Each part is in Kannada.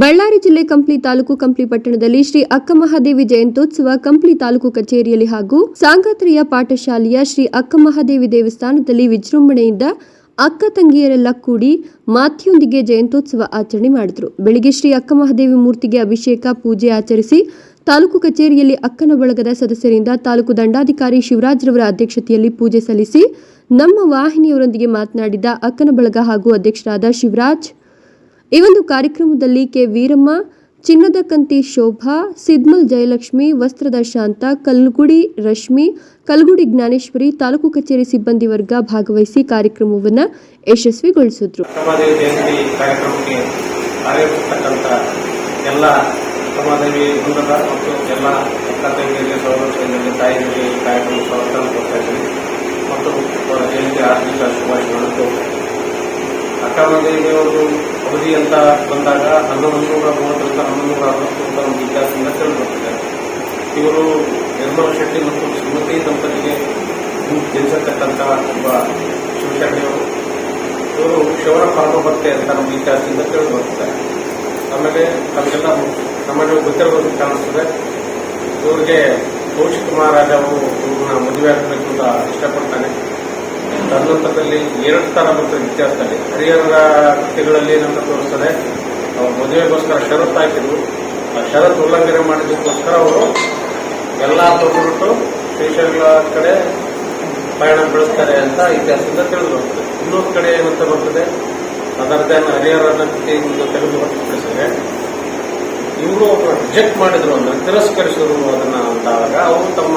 ಬಳ್ಳಾರಿ ಜಿಲ್ಲೆ ಕಂಪ್ಲಿ ತಾಲೂಕು, ಕಂಪ್ಲಿ ಪಟ್ಟಣದಲ್ಲಿ ಶ್ರೀ ಅಕ್ಕಮಹಾದೇವಿ ಜಯಂತ್ಯೋತ್ಸವ ಕಂಪ್ಲಿ ತಾಲೂಕು ಕಚೇರಿಯಲ್ಲಿ ಹಾಗೂ ಸಾಂಗಾತ್ರಿಯ ಪಾಠಶಾಲೆಯ ಶ್ರೀ ಅಕ್ಕಮಹಾದೇವಿ ದೇವಸ್ಥಾನದಲ್ಲಿ ವಿಜೃಂಭಣೆಯಿಂದ ಅಕ್ಕ ತಂಗಿಯರೆಲ್ಲ ಕೂಡಿ ಮಾತೆಯೊಂದಿಗೆ ಜಯಂತ್ಯೋತ್ಸವ ಆಚರಣೆ ಮಾಡಿದರು. ಬೆಳಿಗ್ಗೆ ಶ್ರೀ ಅಕ್ಕಮಹಾದೇವಿ ಮೂರ್ತಿಗೆ ಅಭಿಷೇಕ, ಪೂಜೆ ಆಚರಿಸಿ ತಾಲೂಕು ಕಚೇರಿಯಲ್ಲಿ ಅಕ್ಕನ ಬಳಗದ ಸದಸ್ಯರಿಂದ ತಾಲೂಕು ದಂಡಾಧಿಕಾರಿ ಶಿವರಾಜ್ರವರ ಅಧ್ಯಕ್ಷತೆಯಲ್ಲಿ ಪೂಜೆ ಸಲ್ಲಿಸಿ ನಮ್ಮ ವಾಹಿನಿಯವರೊಂದಿಗೆ ಮಾತನಾಡಿದ ಅಕ್ಕನ ಬಳಗ ಹಾಗೂ ಅಧ್ಯಕ್ಷರಾದ ಶಿವರಾಜ್ ಈ ಒಂದು ಕಾರ್ಯಕ್ರಮದಲ್ಲಿ ಕೆ ವೀರಮ್ಮ, ಚಿನ್ನದ ಕಂತಿ ಶೋಭಾ, ಸಿದ್ಮಲ್ ಜಯಲಕ್ಷ್ಮಿ, ವಸ್ತ್ರದ ಶಾಂತ, ಕಲ್ಗುಡಿ ರಶ್ಮಿ, ಕಲ್ಗುಡಿ ಜ್ಞಾನೇಶ್ವರಿ, ತಾಲೂಕು ಕಚೇರಿ ಸಿಬ್ಬಂದಿ ವರ್ಗ ಭಾಗವಹಿಸಿ ಕಾರ್ಯಕ್ರಮವನ್ನು ಯಶಸ್ವಿಗೊಳಿಸಿದ್ರು. ಎಲ್ಲ ಸಮಾದೇವಿ ವೃಂದದ ಮತ್ತು ಎಲ್ಲ ಅಕ್ಕ ತಂಗಿಯರಿಗೆ ತಾಯಿಗಳಿಗೆ ಈ ಕಾರ್ಯಕ್ರಮ ಸ್ವಾಗತ ಕೊಡ್ತಾ ಇದ್ದೀನಿ ಮತ್ತು ಅವರ ಜಯಂತಿ ಆರ್ಥಿಕ ಶುಭಾಶಯಗಳನ್ನು ಕೋರ್ತಾ ಅಕ್ಕಮಹಾದೇವಿಯವರು ಅವಧಿ ಅಂತ ಬಂದಾಗ ಹನ್ನೊಂದು ನೂರ ಮೂವತ್ತರಿಂದ ಹನ್ನೊಂದು ನೂರ ಅರವತ್ತು ಅಂತ ಒಂದು ಇತಿಹಾಸದಿಂದ ತಿಳಿದು ಬರ್ತಿದೆ ಇವರು ನಿರ್ಮಲ ಶೆಟ್ಟಿ ಮತ್ತು ಶ್ರೀಮತಿ ದಂಪತಿಗೆ ಜನಿಸತಕ್ಕಂತಹ ಒಬ್ಬ ಶಿವಶರಣೆಯವರು ಇವರು ಶಿವರ ಪರಮಭಕ್ತೆ ಅಂತ ನಮ್ಮ ಇತಿಹಾಸದಿಂದ ತಿಳಿದು ಬರ್ತಾರೆ ಆಮೇಲೆ ನಮಗೆಲ್ಲ ನಮಗೆ ಗೊತ್ತಿರೋದು ಕಾಣಿಸ್ತದೆ. ಇವರಿಗೆ ಕೌಶಿಕ್ ಮಹಾರಾಜ ಅವರು ಇವ್ರನ್ನ ಮದುವೆ ಆಗಬೇಕು ಅಂತ ಇಷ್ಟಪಡ್ತಾನೆ. ತದನಂತರದಲ್ಲಿ ಎರಡು ಸ್ಥಾನ ಬರ್ತದೆ ಇತಿಹಾಸದಲ್ಲಿ ಹರಿಹರ ಕೃತಿಗಳಲ್ಲಿ ಏನಂತ ತೋರಿಸ್ತದೆ ಅವ್ರ ಮದುವೆಗೋಸ್ಕರ ಷರತ್ತು ಹಾಕಿದ್ರು. ಆ ಷರತ್ತು ಉಲ್ಲಂಘನೆ ಮಾಡಿದ್ದಕ್ಕೋಸ್ಕರ ಅವರು ಎಲ್ಲ ತೊಗೊಂಡ್ಬಿಟ್ಟು ಶ್ರೀಶೈಲ ಕಡೆ ಪಯಣ ಬೆಳೆಸ್ತಾರೆ ಅಂತ ಇತಿಹಾಸದಿಂದ ತಿಳಿದು ಬರ್ತದೆ ಇನ್ನೊಂದು ಕಡೆ ಏನಂತ ಬರ್ತದೆ ಅದರದೇ ಹರಿಹರನ ಕೃತಿ ತೆಗೆದು ಹೊರತುಪಡಿಸಿದ್ರೆ ಇವರು ರಿಜೆಕ್ಟ್ ಮಾಡಿದ್ರು ಅಂದ್ರೆ, ತಿರಸ್ಕರಿಸಿದ್ರು ಅದನ್ನ ಅಂತಾದಾಗ, ಅವರು ತಮ್ಮ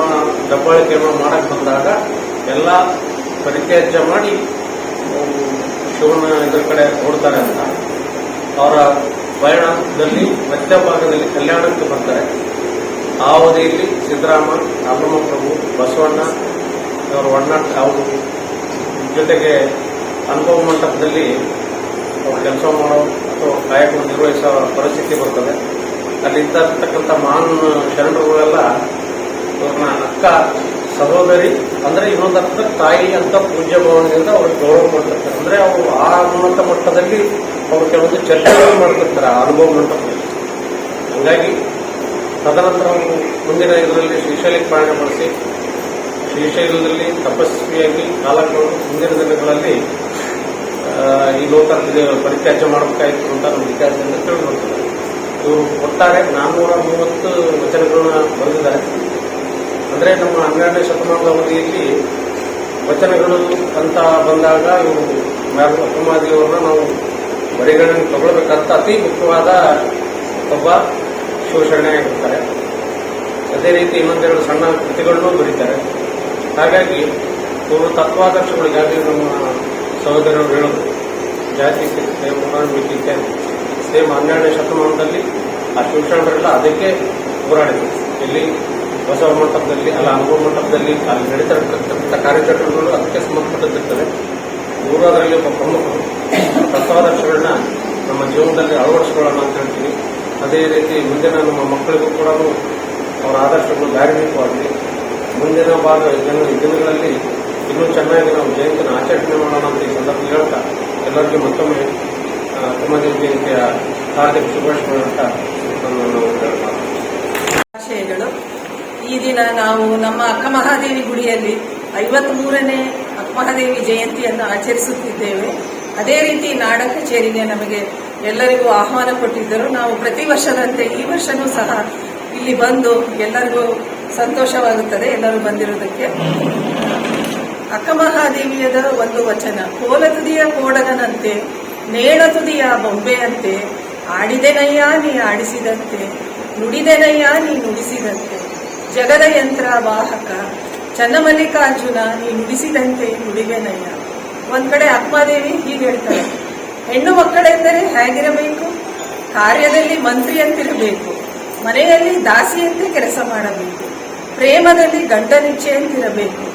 ದಬ್ಬಾಳಿಕೆಯನ್ನು ಮಾಡಕ್ ಬಂದಾಗ, ಎಲ್ಲ ಪರಿತ್ಯಾಜ್ಯ ಮಾಡಿ ಶಿವನ ಇದರ ಕಡೆ ಓಡ್ತಾರೆ ಅಂತ. ಅವರ ಪಯಣದಲ್ಲಿ ಮಧ್ಯಭಾಗದಲ್ಲಿ ಕಲ್ಯಾಣಕ್ಕೆ ಬರ್ತಾರೆ. ಆ ಅವಧಿಯಲ್ಲಿ ಸಿದ್ದರಾಮ ಪ್ರಭು, ಬಸವಣ್ಣ ಅವರ ಒಡನಾಟ ಅವರು ಜೊತೆಗೆ ಅನುಭವ ಮಂಟಪದಲ್ಲಿ ಅವರು ಕೆಲಸ ಮಾಡೋ ಅಥವಾ ಕಾಯಕ ನಿರ್ವಹಿಸೋ ಪರಿಸ್ಥಿತಿ ಬರ್ತದೆ. ಅಲ್ಲಿ ಇರ್ತಕ್ಕಂಥ ಮಹಾನ್ ಶರಣರುಗಳೆಲ್ಲ ಅವ್ರನ್ನ ಅಕ್ಕ ಸಹೋದರಿ, ಅಂದ್ರೆ ಇನ್ನೊಂದರ್ಥ ತಾಯಿ ಅಂತ ಪೂಜ್ಯ ಭಾವನೆಯಿಂದ ಅವ್ರಿಗೆ ಗೌರವ ಮಾಡ್ತಿರ್ತಾರೆ ಅಂದ್ರೆ ಅವರು ಆ ಉನ್ನತ ಮಟ್ಟದಲ್ಲಿ ಅವರು ಕೆಲವೊಂದು ಚರ್ಚೆಗಳು ಮಾಡ್ತಿರ್ತಾರೆ ಅನುಭವ ಮಂಟಪದಲ್ಲಿ ಹಂಗಾಗಿ ತದನಂತರ ಅವರು ಮುಂದಿನ ಇದರಲ್ಲಿ ಶ್ರೀಶೈಲಕ್ಕೆ ಪ್ರಯಾಣ ಮಾಡಿಸಿ, ಶ್ರೀಶೈಲದಲ್ಲಿ ತಪಸ್ವಿಯಾಗಿ ಕಾಲಗಳು ಮುಂದಿನ ದಿನಗಳಲ್ಲಿ ಈ ಲೋಕ ಪರಿತ್ಯಾಜ್ಯ ಮಾಡಬೇಕಾಯಿತು ಅಂತ ನಮ್ಮ ಇತಿಹಾಸದಿಂದ ತಿಳಿದು ಇವರು ಒಟ್ಟಾರೆ ನಾನ್ನೂರ ಮೂವತ್ತು ವಚನಗಳನ್ನ ಬರೆದಿದ್ದಾರೆ. ಅಂದ್ರೆ ನಮ್ಮ ಹನ್ನೆರಡನೇ ಶತಮಾನದ ಅವಧಿಯಲ್ಲಿ ವಚನಗಳು ಅಂತ ಬಂದಾಗ ಇವರು ಮ್ಯಾರ್ ಅಪ್ಪಮಾದಿಯವರನ್ನ ನಾವು ಪರಿಗಣನೆ ತಗೊಳ್ಬೇಕಂತ ಅತಿ ಮುಖ್ಯವಾದ ಒಬ್ಬ ಶೋಷಣೆ ಆಗಿರ್ತಾರೆ ಅದೇ ರೀತಿ ಇನ್ನೊಂದೆರಡು ಸಣ್ಣ ಕೃತಿಗಳನ್ನೂ ಬರೀತಾರೆ. ಹಾಗಾಗಿ ಇವರು ತತ್ವಾದರ್ಶಗಳಿಗಾಗಿ ನಮ್ಮ ಸಹೋದರರು ಹೇಳೋದು, ಜಾತಿ ಇತ್ಯಾದಿ ಸೇಮ್ ಹನ್ನೆರಡನೇ ಶತಮಾನದಲ್ಲಿ ಆ ಶೋಷಣೆಗಳೆಲ್ಲ ಅದಕ್ಕೆ ಹೋರಾಡಿದ್ರು. ಇಲ್ಲಿ ಬಸವ ಮಂಟಪದಲ್ಲಿ, ಅಲ್ಲ ಅನುಭವ ಮಂಟಪದಲ್ಲಿ ಅಲ್ಲಿ ನಡೀತಕ್ಕಂಥ ಕಾರ್ಯಚಟುವಟಿಕೆಗಳು ಅದಕ್ಕೆ ಸಂಬಂಧಪಟ್ಟಿರ್ತವೆ ಇವರು ಅದರಲ್ಲಿ ಒಬ್ಬ ಪ್ರಮುಖರು ತತ್ವಾದರ್ಶಗಳನ್ನ ನಮ್ಮ ಜೀವನದಲ್ಲಿ ಅಳವಡಿಸ್ಕೊಳ್ಳೋಣ ಅಂತ ಹೇಳ್ತೀವಿ. ಅದೇ ರೀತಿ ಮುಂದಿನ ನಮ್ಮ ಮಕ್ಕಳಿಗೂ ಕೂಡ ಅವರ ಆದರ್ಶಗಳು ದಾರಿದೀಪವಾಗಲಿ ಮುಂದಿನ ಭಾಗ ಜನ ದಿನಗಳಲ್ಲಿ ಇನ್ನೂ ಚೆನ್ನಾಗಿ ನಾವು ಜಯಂತಿನ ಆಚರಣೆ ಮಾಡೋಣ ಅಂತ ಈ ಸಂದರ್ಭ ಹೇಳ್ತಾ ಎಲ್ಲರಿಗೂ ಮತ್ತೊಮ್ಮೆ ಕುಮಾರಿ ಜಯಂತಿಯ ಹಾರ್ದಿಕ ಶುಭಾಶಯ ಅಂತ ನಾನು ಈ ದಿನ ನಾವು ನಮ್ಮ ಅಕ್ಕ ಮಹಾದೇವಿ ಗುಡಿಯಲ್ಲಿ ಐವತ್ತ್ ಮೂರನೇ ಅಕ್ಕ ಮಹಾದೇವಿ ಜಯಂತಿಯನ್ನು ಆಚರಿಸುತ್ತಿದ್ದೇವೆ. ಅದೇ ರೀತಿ ನಾಡ ಕಚೇರಿಗೆ ನಮಗೆ ಎಲ್ಲರಿಗೂ ಆಹ್ವಾನ ಕೊಟ್ಟಿದ್ದರು. ನಾವು ಪ್ರತಿ ವರ್ಷದಂತೆ ಈ ವರ್ಷನೂ ಸಹ ಇಲ್ಲಿ ಬಂದು ಎಲ್ಲರಿಗೂ ಸಂತೋಷವಾಗುತ್ತದೆ. ಎಲ್ಲರೂ ಬಂದಿರುವುದಕ್ಕೆ. ಅಕ್ಕ ಮಹಾದೇವಿಯದ ಒಂದು ವಚನ, ಕೋಲ ತುದಿಯ ಕೋಡಗನಂತೆ ನೇಳ ತುದಿಯ ಬೊಂಬೆಯಂತೆ ಆಡಿದೆನಯ್ಯ ನೀ ಆಡಿಸಿದಂತೆ ನುಡಿದೆನಯ್ಯ ನೀ ನುಡಿಸಿದಂತೆ ಜಗದ ಯಂತ್ರ ವಾಹಕ ಚನ್ನಮಲ್ಲಿಕಾರ್ಜುನ ನೀ ನುಡಿಸಿದಂತೆ ನುಡಿಗೆನಯ್ಯ ಒಂದ್ ಕಡೆ ಆತ್ಮಾದೇವಿ ಹೀಗೆ ಹೇಳ್ತಾರೆ ಹೆಣ್ಣು ಮಕ್ಕಳೆಂದರೆ ಹೇಗಿರಬೇಕು? ಕಾರ್ಯದಲ್ಲಿ ಮಂತ್ರಿಯಂತಿರಬೇಕು, ಮನೆಯಲ್ಲಿ ದಾಸಿಯಂತೆ ಕೆಲಸ ಮಾಡಬೇಕು, ಪ್ರೇಮದಲ್ಲಿ ಗಂಡನಿಚ್ಛೆಯಂತಿರಬೇಕು,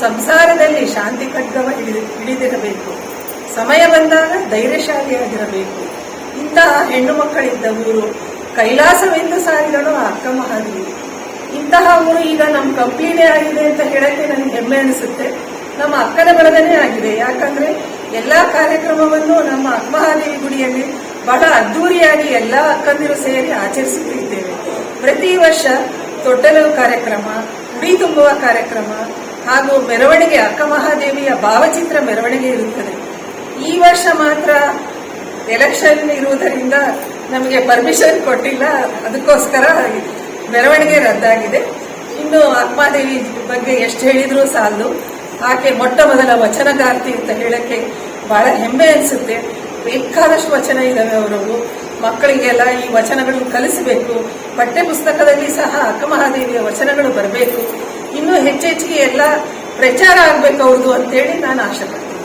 ಸಂಸಾರದಲ್ಲಿ ಶಾಂತಿ ಖಡ್ಗವ ಹಿಡಿದು ಹಿಡಿದಿರಬೇಕು ಸಮಯ ಬಂದಾಗ ಧೈರ್ಯಶಾಲಿಯಾಗಿರಬೇಕು. ಇಂತಹ ಹೆಣ್ಣು ಮಕ್ಕಳಿದ್ದ ಊರು ಕೈಲಾಸವೆಂದು ಸಾರಿದಳು ಅಕ್ಕ ಮಹಾದೇವಿ. ಇಂತಹ ಊರು ಈಗ ನಮ್ಮ ಕಂಪ್ಲೀಟೇ ಆಗಿದೆ ಅಂತ ಹೇಳಕ್ಕೆ ನನಗೆ ಹೆಮ್ಮೆ ಅನಿಸುತ್ತೆ. ನಮ್ಮ ಅಕ್ಕನ ಬಳಗನೇ ಆಗಿದೆ. ಯಾಕಂದ್ರೆ ಎಲ್ಲಾ ಕಾರ್ಯಕ್ರಮವನ್ನು ನಮ್ಮ ಅಕ್ಮಹಾದೇವಿ ಗುಡಿಯಲ್ಲಿ ಬಹಳ ಅದ್ದೂರಿಯಾಗಿ ಎಲ್ಲ ಅಕ್ಕಂದಿರು ಸೇರಿ ಆಚರಿಸುತ್ತಿದ್ದೇವೆ. ಪ್ರತಿ ವರ್ಷ ತೊಟ್ಟಲು ಕಾರ್ಯಕ್ರಮ ಉಡಿ ತುಂಬುವ ಕಾರ್ಯಕ್ರಮ ಹಾಗೂ ಮೆರವಣಿಗೆ, ಅಕ್ಕ ಮಹಾದೇವಿಯ ಭಾವಚಿತ್ರ ಮೆರವಣಿಗೆ ಇರುತ್ತದೆ. ಈ ವರ್ಷ ಮಾತ್ರ ಎಲೆಕ್ಷನ್ ಇರುವುದರಿಂದ ನಮಗೆ ಪರ್ಮಿಷನ್ ಕೊಟ್ಟಿಲ್ಲ. ಅದಕ್ಕೋಸ್ಕರ ಮೆರವಣಿಗೆ ರದ್ದಾಗಿದೆ. ಇನ್ನು ಆತ್ಮಾದೇವಿ ಬಗ್ಗೆ ಎಷ್ಟು ಹೇಳಿದರೂ ಸಾಲದು ಆಕೆ ಮೊಟ್ಟ ಮೊದಲ ವಚನಗಾರ್ತಿ ಅಂತ ಹೇಳಕ್ಕೆ ಬಹಳ ಹೆಮ್ಮೆ ಅನಿಸುತ್ತೆ. ಬೇಕಾದಷ್ಟು ವಚನ ಇದ್ದಾವೆ ಅವರವು. ಮಕ್ಕಳಿಗೆಲ್ಲ ಈ ವಚನಗಳು ಕಲಿಸಬೇಕು. ಪಠ್ಯ ಪುಸ್ತಕದಲ್ಲಿ ಸಹ ಅಕ್ಕಮಹಾದೇವಿಯ ವಚನಗಳು ಬರಬೇಕು. ಇನ್ನೂ ಹೆಚ್ಚೆಚ್ಚಿಗೆ ಎಲ್ಲ ಪ್ರಚಾರ ಆಗಬೇಕು ಅವ್ರದ್ದು ಅಂತೇಳಿ ನಾನು ಆಶೆ ಪಡ್ತೀನಿ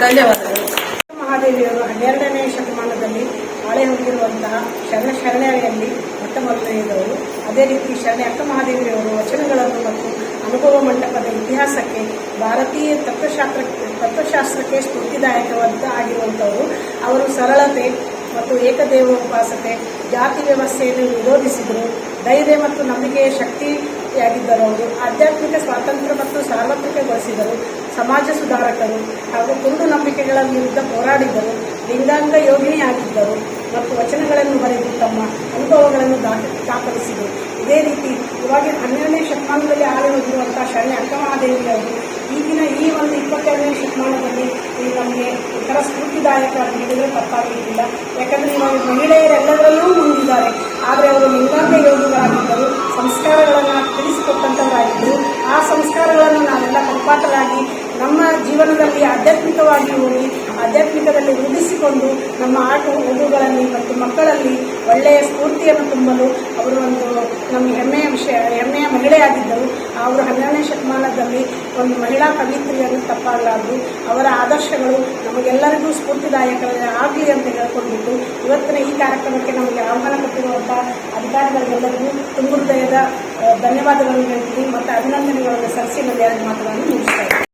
ಧನ್ಯವಾದಗಳು. ಮಹಾದೇವಿಯವರು ಹನ್ನೆರಡನೇ ಶತಮಾನದಲ್ಲಿ ಬಾಳೆ ಹೊಂದಿರುವಂತಹ ಶರಣ ಶರಣೆಯಲ್ಲಿ ಮೊಟ್ಟ ಮೊದಲನೆಯದವರು ಅದೇ ರೀತಿ ಶರಣೆ ಅಕ್ಕ ಮಹಾದೇವಿಯವರು ವಚನಗಳನ್ನು ಮತ್ತು ಅನುಭವ ಮಂಟಪದ ಇತಿಹಾಸಕ್ಕೆ ಭಾರತೀಯ ತತ್ವಶಾಸ್ತ್ರ, ತತ್ವಶಾಸ್ತ್ರಕ್ಕೆ ಸ್ಫೂರ್ತಿದಾಯಕವಂತ ಆಗಿರುವಂಥವರು. ಅವರು ಸರಳತೆ ಮತ್ತು ಏಕದೇವ ಉಪಾಸತೆ ಜಾತಿ ವ್ಯವಸ್ಥೆಯನ್ನು ವಿರೋಧಿಸಿದರು. ಧೈರ್ಯ ಮತ್ತು ನಂಬಿಕೆಯ ಶಕ್ತಿಯಾಗಿದ್ದರು ಅವರು. ಆಧ್ಯಾತ್ಮಿಕ ಸ್ವಾತಂತ್ರ್ಯ ಮತ್ತು ಸಾರ್ವತ್ರಿಕಗೊಳಿಸಿದರು. ಸಮಾಜ ಸುಧಾರಕರು ಹಾಗೂ ಕುರುಡು ನಂಬಿಕೆಗಳ ವಿರುದ್ಧ ಹೋರಾಡಿದರು ಲಿಂಗಾಂಗ ಯೋಗಿನಿಯಾಗಿದ್ದರು. ಮತ್ತು ವಚನಗಳನ್ನು ಬರೆದು ತಮ್ಮ ಅನುಭವಗಳನ್ನು ದಾಖ ದಾಖಲಿಸಿದರು ಇದೇ ರೀತಿ ಇವಾಗಿನ ಹನ್ನೆರಡನೇ ಶತಮಾನದಲ್ಲಿ ಆಳಿ ಹೋಗಿರುವಂತಹ ಶರಣೆ ಅಕ್ಕ ಮಹಾದೇವಿಯವರು ಈಗಿನ ಈ ಒಂದು ಇಪ್ಪತ್ತೆರಡನೇ ಶತಮಾನದಲ್ಲಿ ನಮಗೆ ಇತರ ಸ್ಫೂರ್ತಿದಾಯಕ ನೀಡಿದರೆ ತಪ್ಪಾಗಿರಲಿಲ್ಲ ಯಾಕಂದ್ರೆ ಇವಾಗ ಮಹಿಳೆಯರೆಲ್ಲದರಲ್ಲೂ ಮುಂದಿದ್ದಾರೆ. ಆದರೆ ಅವರು ಲಿಂಗಾಂಗ ಯೋಗಿಗಳಾಗಿದ್ದರು, ಸಂಸ್ಕಾರಗಳನ್ನು ತಿಳಿಸಿಕೊಟ್ಟಂಥವರಾಗಿದ್ದರು ಆ ಸಂಸ್ಕಾರಗಳನ್ನು ನಾವೆಲ್ಲ ಕಂಪಾಟರಾಗಿ ನಮ್ಮ ಜೀವನದಲ್ಲಿ ಆಧ್ಯಾತ್ಮಿಕವಾಗಿ ಹೋಗಿ ಆಧ್ಯಾತ್ಮಿಕದಲ್ಲಿ ರೂಢಿಸಿಕೊಂಡು ನಮ್ಮ ಆಟ ಓದುಗಳಲ್ಲಿ ಮತ್ತು ಮಕ್ಕಳಲ್ಲಿ ಒಳ್ಳೆಯ ಸ್ಫೂರ್ತಿಯನ್ನು ತುಂಬಲು ಅವರು ಒಂದು ನಮ್ಮ ಹೆಮ್ಮೆಯ ವಿಷಯ, ಹೆಮ್ಮೆಯ ಮಹಿಳೆಯಾಗಿದ್ದರು ಅವರು ಹನ್ನೆರಡನೇ ಶತಮಾನದಲ್ಲಿ ಒಂದು ಮಹಿಳಾ ಕವಿತ್ರಿಯನ್ನು ತಪ್ಪಾಗಲಾರದು. ಅವರ ಆದರ್ಶಗಳು ನಮಗೆಲ್ಲರಿಗೂ ಸ್ಫೂರ್ತಿದಾಯಕ ಆಗಲಿ ಅಂತ ಹೇಳ್ಕೊಂಡಿದ್ದು. ಇವತ್ತಿನ ಈ ಕಾರ್ಯಕ್ರಮಕ್ಕೆ ನಮಗೆ ಆಹ್ವಾನ ಕೊಟ್ಟಿರುವಂಥ ಅಧಿಕಾರಿಗಳಿಗೆಲ್ಲರಿಗೂ ತುಂಬ ಹೃದಯದ ಧನ್ಯವಾದಗಳನ್ನು ಹೇಳ್ತೀನಿ. ಮತ್ತು ಅಭಿನಂದನೆಗಳನ್ನು ಸಲ್ಲಿಸಿ ನನ್ನ ಎರಡು ಮಾತುಗಳನ್ನು ಮುಗಿಸ್ತಾ